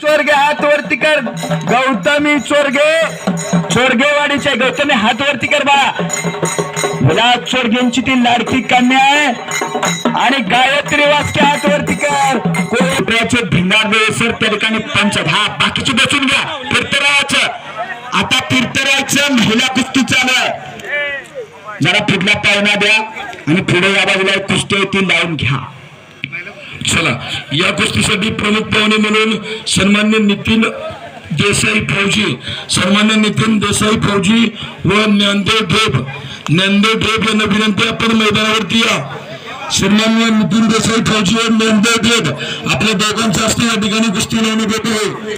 चोरगे हात वरती कर. गौतमी चोरगे. चोरगेवाडीचे गौतमी हात वरती कर बा. मला चोरगेंची ती लाडकी कन्या आहे. आणि गायत्री वासके हात वरती कर. कोपऱ्याचे भिंगार सर त्या ठिकाणी पंच हा बाकीचे बसून घ्या. फिरतरायचं. आता फिरतरायचं महिला कुस्ती चालू आहे. जरा पुढला पाहुणा द्या आणि पुढे या बाजूला कुस्ती ती लावून घ्या. चला. या कुस्तीसाठी प्रमुख पाहुणे म्हणून सन्मान्य नितीन देसाई फौजी सन्मान्य नितीन देसाई फौजी व ज्ञानदेव ढेब. ज्ञानदेव ढेब यांना विनंती आपण मैदानावरती या. सन्मान्य नितीन देसाई फौजी व ज्ञानदेव ढेब आपल्या दोघांच्या असते या ठिकाणी कुस्ती लावण्यात येत आहे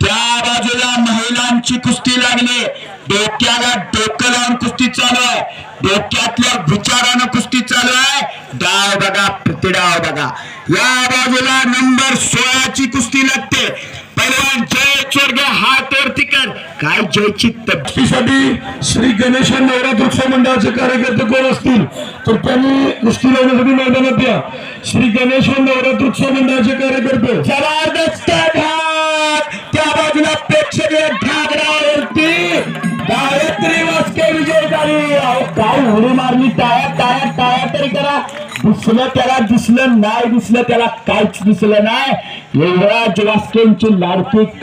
त्या बाजूला महिलांची कुस्ती लागली. डोक्याला डोकं लावून कुस्ती चालू आहे. डोक्यातल्या विचारानं कुस्ती चालू आहे. डाव बघा प्रतिडाव बघा. या बाजूला नंबर सोळाची कुस्ती लागते. पहिलवान जय चोरगे हात वरती कर काय जयची तब्येत श्री गणेश नवरात्रोत्सव मंडळाचे कार्यकर्ते कोण असतील? तर त्यांनी कुस्ती लावण्यासाठी मैदानात द्या श्री गणेश नवरात्रोत्सव मंडळाचे कार्यकर्ते. जबरदस्त ढाक त्या बाजूला प्रेक्षक ढाकडावरती गायत्री वासके विजय झाली. काय उडी मारली टाळ्या टाळ्या तरी करा दिसलं त्याला दिसलं नाही दिसलं त्याला काहीच दिसलं नाही. युवराज वास्केंची लाडकी